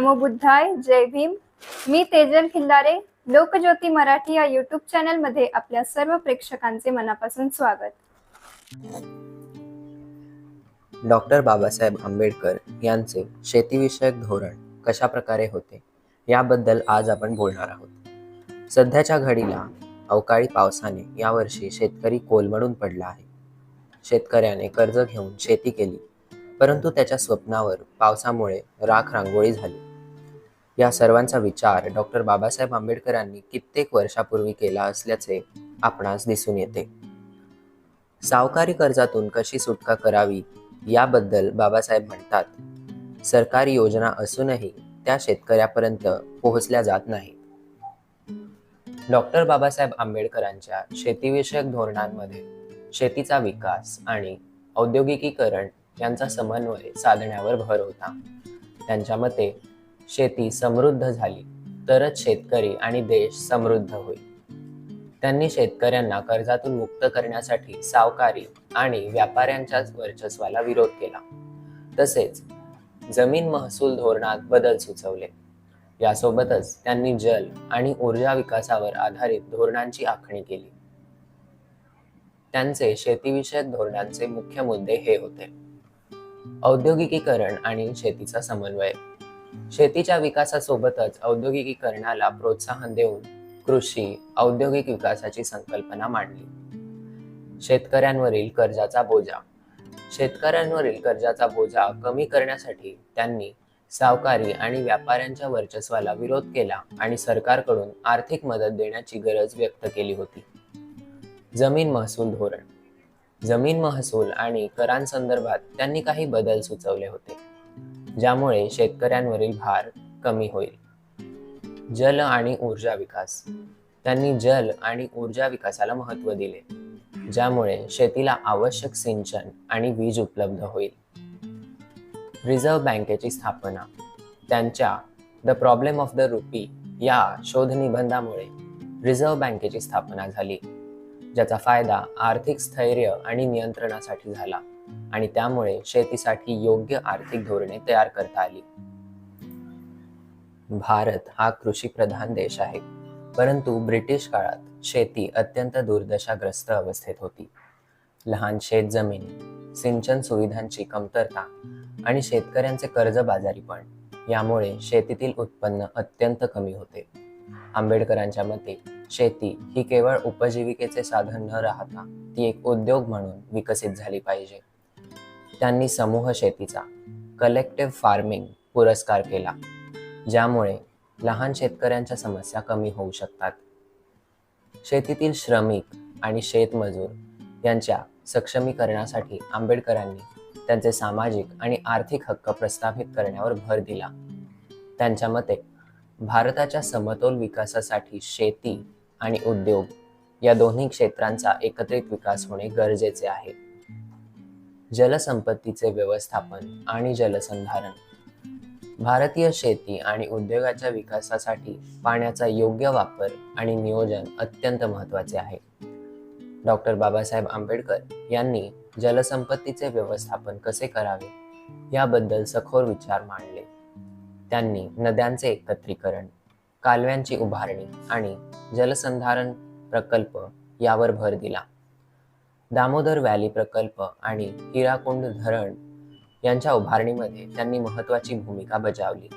नमो बुद्धाय जय भीम. मी तेजल खिल्लारे लोकज्योती मराठी या युट्यूब चॅनलमध्ये आपल्या सर्व प्रेक्षकांचे मनापासून स्वागत. डॉक्टर बाबासाहेब आंबेडकर यांचे शेतीविषयक धोरण कशा प्रकारे होते याबद्दल आज आपण बोलणार आहोत. सध्याच्या घडीला अवकाळी पावसाने यावर्षी शेतकरी कोलमडून पडला आहे. शेतकऱ्याने कर्ज घेऊन शेती केली परंतु त्याच्या स्वप्नावर पावसामुळे राख रांगोळी झाली. या सर्वांचा विचार डॉक्टर बाबासाहेब आंबेडकरांनी कित्येक वर्षापूर्वी केला असल्याचे आपणास दिसून येते. सावकारी कर्जातून कशी सुटका करावी याबद्दल बाबासाहेब म्हणतात सरकारी योजना असूनही त्या शेतकऱ्यापर्यंत पोहोचल्या जात नाहीत. डॉक्टर बाबासाहेब आंबेडकरांच्या शेतीविषयक धोरणांमध्ये शेतीचा विकास आणि औद्योगिकीकरण यांचा समन्वय साधण्यावर भर होता. त्यांच्या मते शेती समृद्ध झाली तरच शेतकरी आणि देश समृद्ध होईल. त्यांनी शेतकऱ्यांना कर्जातून मुक्त करण्यासाठी सावकारी आणि व्यापाऱ्यांच्याच वर्चस्वाला विरोध केला. तसेच जमीन महसूल धोरणात बदल सुचवले. यासोबतच त्यांनी जल आणि ऊर्जा विकासावर आधारित धोरणांची आखणी केली. त्यांचे शेतीविषयक धोरणांचे मुख्य मुद्दे हे होते. औद्योगिकीकरण आणि शेतीचा समन्वय. शेतीच्या विकासासोबतच औद्योगिकीकरणाला प्रोत्साहन देऊन कृषी औद्योगिक विकासाची संकल्पना मांडली. शेतकऱ्यांवरील कर्जाचा बोजा. शेतकऱ्यांवरील कर्जाचा बोजा कमी करण्यासाठी त्यांनी सावकारी आणि व्यापाऱ्यांच्या वर्चस्वाला विरोध केला आणि सरकारकडून आर्थिक मदत देण्याची गरज व्यक्त केली होती. जमीन महसूल धोरण. जमीन महसूल आणि करांसंदर्भात त्यांनी काही बदल सुचवले होते. ज्यामुळे शेतकऱ्यांवरील भार कमी होईल. जल आणि ऊर्जा विकास. त्यांनी जल आणि ऊर्जा विकासाला महत्त्व दिले ज्यामुळे शेतीला आवश्यक सिंचन आणि वीज उपलब्ध होईल. रिझर्व्ह बँकेची स्थापना. त्यांच्या the problem of the rupee या शोधनिबंधामुळे रिझर्व्ह बँकेची स्थापना झाली ज्याचा फायदा आर्थिक स्थैर्य आणि नियंत्रणासाठी झाला. आणि त्यामुळे शेतीसाठी योग्य आर्थिक धोरणे तयार करता आली. भारत हा कृषीप्रधान देश आहे परंतु ब्रिटिश काळात शेती अत्यंत दुर्दशाग्रस्त अवस्थेत होती. लहान शेत जमीन सिंचन सुविधांची कमतरता आणि शेतकऱ्यांचे कर्जबाजारीपण यामुळे शेतीतील उत्पन्न अत्यंत कमी होते. आंबेडकरांच्या मते शेती ही केवळ उपजीविकेचे साधन न राहता ती एक उद्योग म्हणून विकसित झाली पाहिजे. त्यांनी समूह शेतीचा कलेक्टिव्ह फार्मिंग पुरस्कार केला ज्यामुळे लहान शेतकऱ्यांच्या समस्या कमी होऊ शकतात. शेतीतील श्रमिक आणि शेतमजूर यांच्या सक्षमीकरणासाठी आंबेडकरांनी त्यांचे सामाजिक आणि आर्थिक हक्क प्रस्थापित करण्यावर भर दिला. त्यांच्या मते भारताच्या समतोल विकासासाठी शेती आणि उद्योग या दोन्ही क्षेत्रांचा एकत्रित विकास होणे गरजेचे आहे. जलसंपत्तीचे व्यवस्थापन आणि जलसंधारण. भारतीय शेती आणि उद्योगाच्या विकासासाठी पाण्याचा योग्य वापर आणि नियोजन अत्यंत महत्त्वाचे आहे. डॉक्टर बाबासाहेब आंबेडकर यांनी जलसंपत्तीचे व्यवस्थापन कसे करावे याबद्दल सखोर विचार मांडले. त्यांनी नद्यांचे एकत्रीकरण कालव्यांची उभारणी आणि जलसंधारण प्रकल्प यावर भर दिला. दामोदर व्हॅली प्रकल्प आणि हिराकुंड धरण यांच्या उभारणीमध्ये त्यांनी महत्वाची भूमिका बजावली.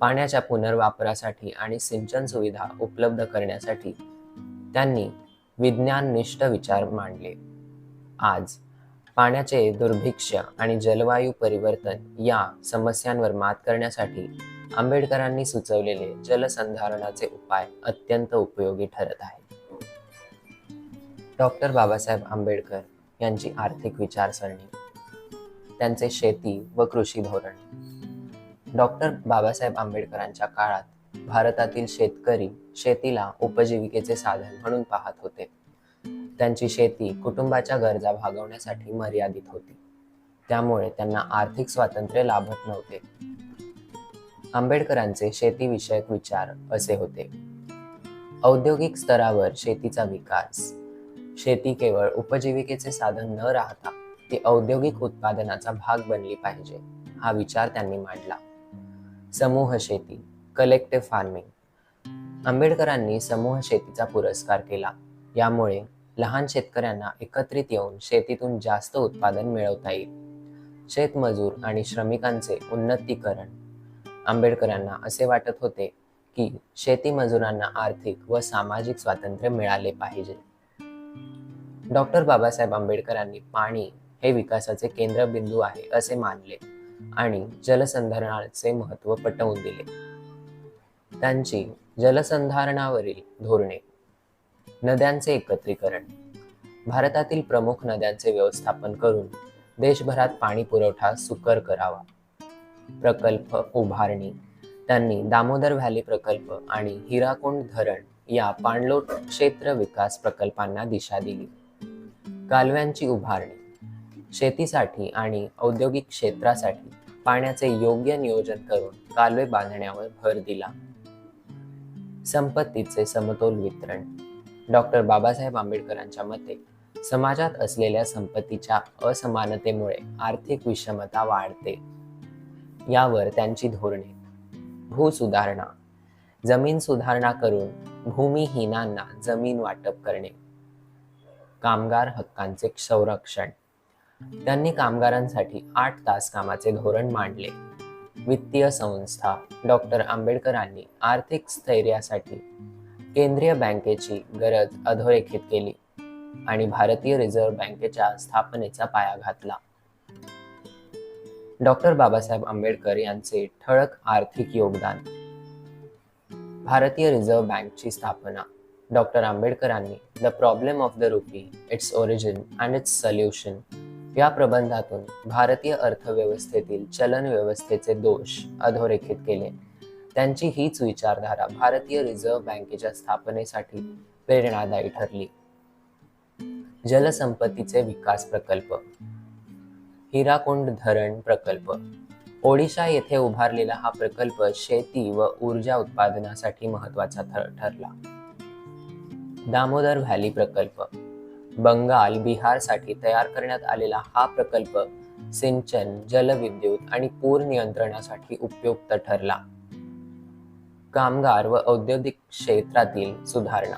पाण्याच्या पुनर्वापरासाठी आणि सिंचन सुविधा उपलब्ध करण्यासाठी त्यांनी विज्ञाननिष्ठ विचार मांडले. आज पाण्याचे दुर्भिक्ष आणि जलवायू परिवर्तन या समस्यांवर मात करण्यासाठी आंबेडकरांनी सुचवलेले जलसंधारणाचे उपाय अत्यंत उपयोगी ठरत आहेत. डॉक्टर बाबासाहेब आंबेडकर यांची आर्थिक विचारसरणी. त्यांचे शेती व कृषी धोरण. डॉक्टर बाबासाहेब आंबेडकरांच्या काळात भारतातील शेतकरी शेतीला उपजीविकेचे साधन म्हणून पाहत होते. त्यांची शेती कुटुंबाच्या गरजा भागवण्यासाठी मर्यादित होती. त्यामुळे त्यांना आर्थिक स्वातंत्र्य लाभत नव्हते. आंबेडकरांचे शेतीविषयक विचार असे होते. औद्योगिक स्तरावर शेतीचा विकास शेती केवळ उपजीविकेचे साधन न राहता ती औद्योगिक उत्पादनाचा भाग बनली पाहिजे हा विचार त्यांनी मांडला. समूह शेती कलेक्टिव्ह फार्मिंग आंबेडकरांनी समूह शेतीचा पुरस्कार केला. यामुळे लहान शेतकऱ्यांना एकत्रित येऊन शेतीतून जास्त उत्पादन मिळवता येईल. शेतमजूर आणि श्रमिकांचे उन्नतीकरण. आंबेडकरांना असे वाटत होते की शेती मजुरांना आर्थिक व सामाजिक स्वातंत्र्य मिळाले पाहिजे. डॉक्टर बाबासाहेब आंबेडकरांनी पाणी हे विकासाचे केंद्रबिंदू आहे असे मानले आणि जलसंधारणाचे महत्त्व पटवून दिले. त्यांची जलसंधारणावरील धोरणे नद्यांचे एकत्रीकरण भारतातील प्रमुख नद्यांचे व्यवस्थापन करून देशभरात पाणी पुरवठा सुकर करावा प्रकल्प उभारणी त्यांनी दामोदर व्हॅली प्रकल्प आणि हिराकुंड धरण या पाणलोट क्षेत्र विकास प्रकल्पांना दिशा दिली. कालव्यांची उभारणी शेतीसाठी आणि औद्योगिक क्षेत्रासाठी पाण्याचे योग्य नियोजन करून कालवे बांधण्यावर भर दिला. संपत्तीचे समतोल वितरण डॉक्टर बाबासाहेब आंबेडकरांच्या मते समाजात असलेल्या संपत्तीच्या असमानतेमुळे आर्थिक विषमता वाढते. यावर त्यांची धोरणे भूसुधारणा जमीन सुधारणा करून भूमिहीनांना जमीन वाटप करणे. कामगार हक्कांचे संरक्षण. त्यांनी कामगारांसाठी आठ तास कामाचे धोरण मांडले. वित्तीय संस्था डॉक्टर आंबेडकरांनी आर्थिक स्थैर्यासाठी केंद्रीय बँकेची गरज अधोरेखित केली आणि भारतीय रिझर्व्ह बँकेच्या स्थापनेचा पाया घातला. डॉक्टर बाबासाहेब आंबेडकर यांचे ठळक आर्थिक योगदान. भारतीय रिझर्व्ह बँकची स्थापना डॉक्टर आंबेडकरांनी the problem of the rupee its origin and its solution या प्रबंधातून भारतीय अर्थव्यवस्थेतील चलन व्यवस्थेचे दोष अधोरेखित केले. त्यांची हीच विचारधारा भारतीय रिझर्व्ह बँकेच्या स्थापनेसाठी प्रेरणादायी ठरली. जलसंपत्तीचे विकास प्रकल्प हिराकुंड धरण प्रकल्प ओडिशा येथे उभारलेला हा प्रकल्प शेती व ऊर्जा उत्पादनासाठी महत्त्वाचा ठर- ठरला. दामोदर व्हॅली प्रकल्प. बंगाल बिहारसाठी तयार करण्यात आलेला हा प्रकल्प सिंचन जलविद्युत आणि पूर नियंत्रणासाठी उपयुक्त ठरला. कामगार व औद्योगिक क्षेत्रातील सुधारणा.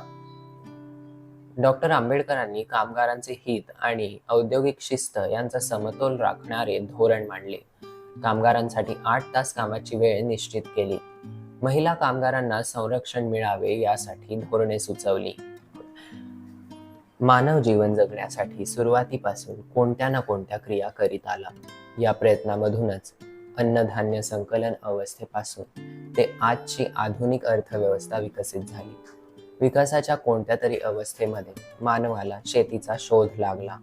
डॉक्टर आंबेडकरांनी कामगारांचे हित आणि औद्योगिक शिस्त यांचा समतोल राखणारे धोरण मांडले. कामगारांसाठी आठ तास कामाची वेळ निश्चित केली. महिला कामगारांना संरक्षण मिळावे यासाठी धोरणे सुचवली. मानव जीवन जगण्यासाठी सुरुवातीपासून कोणत्या ना कोणत्या क्रिया करीत आला? या प्रयत्नामधूनच अन्नधान्य संकलन अवस्थेपासून ते आजची आधुनिक अर्थव्यवस्था विकसित झाली. विकासाच्या कोणत्या तरी अवस्थेमध्ये मानवाला शेतीचा शोध लागला.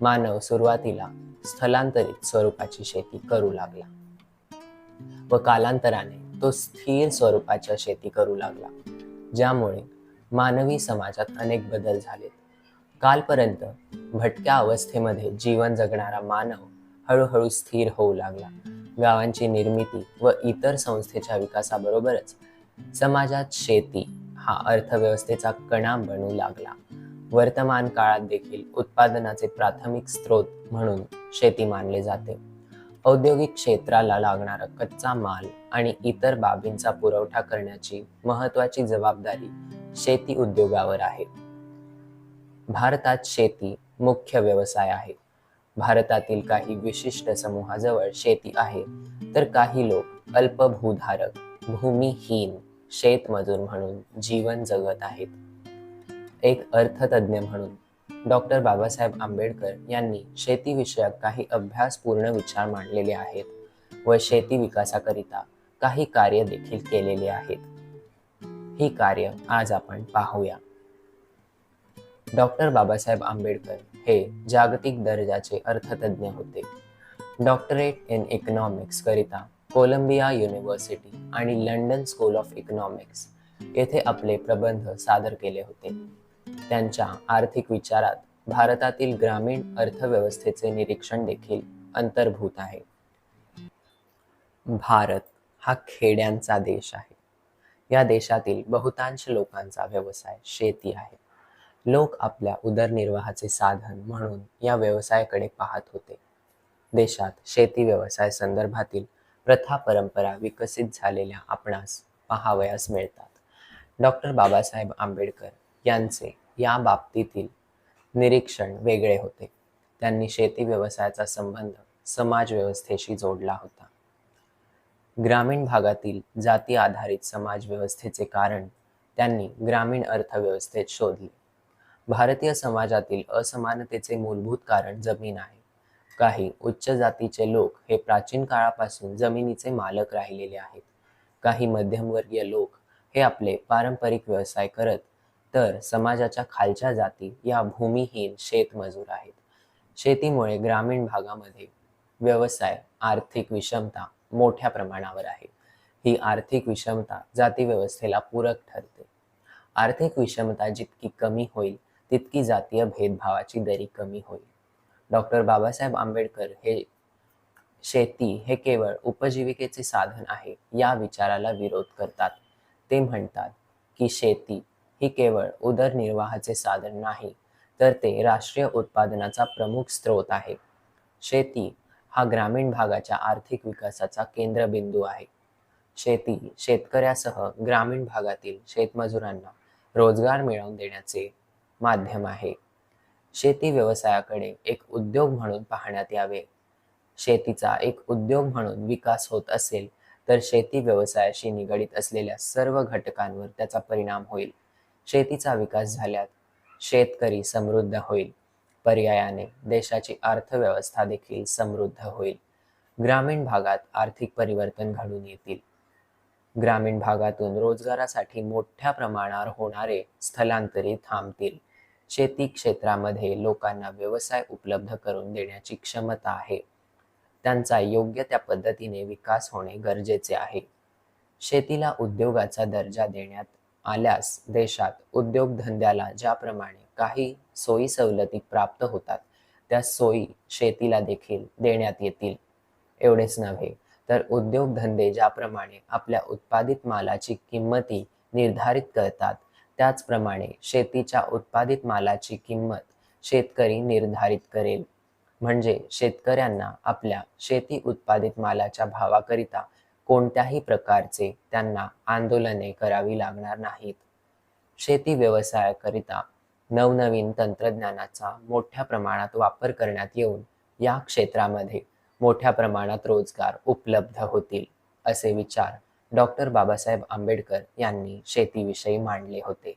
मानव सुरुवातीला स्थलांतरित स्वरूपाची शेती करू लागला व कालांतराने तो स्थिर स्वरूपाच्या शेती करू लागला ज्यामुळे मानवी समाजात अनेक बदल झालेत. कालपर्यंत भटक्या अवस्थेमध्ये जीवन जगणारा मानव हळूहळू स्थिर होऊ लागला. गावांची निर्मिती व इतर संस्थेच्या विकासाबरोबरच समाजात शेती हा अर्थव्यवस्थेचा कणा बनू लागला. वर्तमान काळात देखील उत्पादनाचे प्राथमिक स्रोत म्हणून शेती मानले जाते. औद्योगिक क्षेत्राला लागणारा कच्चा माल आणि इतर बाबींचा पुरवठा करण्याची महत्वाची जबाबदारी शेती उद्योगावर आहे. भारतात शेती मुख्य व्यवसाय आहे. भारतातील काही विशिष्ट समूहाजवळ शेती आहे तर काही लोक अल्पभूधारक भूमिहीन शेतमजूर म्हणून जीवन जगत आहेत. एक अर्थतज्ञ म्हणून डॉक्टर बाबासाहेब आंबेडकर यांनी शेतीविषयक काही अभ्यासपूर्ण विचार मांडलेले आहेत व शेती विकासाकरिता काही कार्य देखील केलेले आहेत. ही कार्य आज आपण पाहूया. डॉक्टर बाबासाहेब आंबेडकर हे जागतिक दर्जाचे अर्थतज्ञ होते. डॉक्टरेट इन इकॉनॉमिक्स करिता कोलंबिया युनिव्हर्सिटी आणि लंडन स्कूल ऑफ इकॉनॉमिक्स येथे आपले प्रबंध सादर केले होते. त्यांच्या आर्थिक विचारात भारतातील ग्रामीण अर्थव्यवस्थेचे निरीक्षण देखील अंतर्भूत आहे. भारत हा खेड्यांचा देश आहे. या देशातील बहुतांश लोकांचा व्यवसाय शेती आहे. लोक आपल्या उदरनिर्वाहाचे साधन म्हणून या व्यवसायाकडे पाहत होते. देशात शेती व्यवसाय संदर्भातील प्रथा परंपरा विकसित झालेल्या आपणास पाहावयास मिळतात. डॉक्टर बाबासाहेब आंबेडकर यांचे या बाबतीतील निरीक्षण वेगळे होते. त्यांनी शेती व्यवसायाचा संबंध समाज व्यवस्थेशी जोडला होता. ग्रामीण भागातील जाती आधारित समाज व्यवस्थेचे कारण त्यांनी ग्रामीण अर्थव्यवस्थेत शोधले. भारतीय समाजातील असमानतेचे मूलभूत कारण जमीन आहे. काही उच्च जातीचे लोक हे प्राचीन काळापासून जमिनीचे मालक राहिलेले आहेत. काही मध्यमवर्गीय लोक हे आपले पारंपरिक व्यवसाय करत तर समाजाच्या खालच्या जाती या भूमिहीन शेतमजूर आहेत. शेतीमुळे ग्रामीण भागामध्ये व्यवसाय आर्थिक विषमता मोठ्या प्रमाणावर आहे. ही आर्थिक विषमता जाती व्यवस्थेला पूरक ठरते. आर्थिक विषमता जितकी कमी होईल तितकी जातीय भेदभावाची दरी कमी होईल. डॉक्टर बाबासाहेब आंबेडकर हे शेती हे केवळ उपजीविकेचे साधन आहे या विचाराला विरोध करतात. ते म्हणतात की शेती ही केवळ उदरनिर्वाहाचे साधन नाही तर ते राष्ट्रीय उत्पादनाचा प्रमुख स्रोत आहे. शेती हा ग्रामीण भागाच्या आर्थिक विकासाचा केंद्रबिंदू आहे. शेती शेतकऱ्यासह ग्रामीण भागातील शेतमजुरांना रोजगार मिळवून देण्याचे माध्यम आहे. शेती व्यवसायाकडे एक उद्योग म्हणून पाहण्यात यावे. शेतीचा एक उद्योग म्हणून विकास होत असेल तर शेती व्यवसायाशी निगडीत असलेल्या सर्व घटकांवर त्याचा परिणाम होईल. शेतीचा विकास झाल्यात शेतकरी समृद्ध होईल. पर्यायाने देशाची अर्थव्यवस्था देखील समृद्ध होईल. ग्रामीण भागात आर्थिक परिवर्तन घडून येतील. ग्रामीण भागातून रोजगारासाठी मोठ्या प्रमाणावर होणारे स्थलांतरित थांबतील. शेती क्षेत्रामध्ये लोकांना व्यवसाय उपलब्ध करून देण्याची क्षमता आहे. त्यांचा योग्य त्या पद्धतीने विकास होणे गरजेचे आहे. शेतीला उद्योगाचा दर्जा देण्यात आल्यास देशात उद्योगधंद्याला ज्याप्रमाणे काही सोयी सवलती प्राप्त होतात त्या सोयी शेतीला देखील देण्यात येतील. एवढेच नव्हे तर उद्योगधंदे ज्याप्रमाणे आपल्या उत्पादित मालाची किंमती निर्धारित करतात त्याचप्रमाणे शेतीच्या उत्पादित मालाची किंमत शेतकरी निर्धारित करेल. म्हणजे शेतकऱ्यांना आपल्या शेती उत्पादित मालाच्या भावाकरिता कोणत्याही प्रकारचे त्यांना आंदोलने करावी लागणार नाहीत. शेती व्यवसायाकरिता नवनवीन तंत्रज्ञानाचा मोठ्या प्रमाणात वापर करण्यात येऊन या क्षेत्रामध्ये मोठ्या प्रमाणात रोजगार उपलब्ध होतील असे विचार डॉक्टर बाबासाहेब आंबेडकर यांनी शेतीविषयी मांडले होते.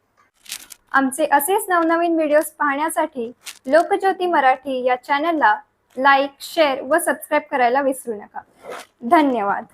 आमचे असेच नवनवीन व्हिडिओज पाहण्यासाठी लोकज्योती मराठी या चॅनलला लाईक शेअर व सबस्क्राईब करायला विसरू नका. धन्यवाद.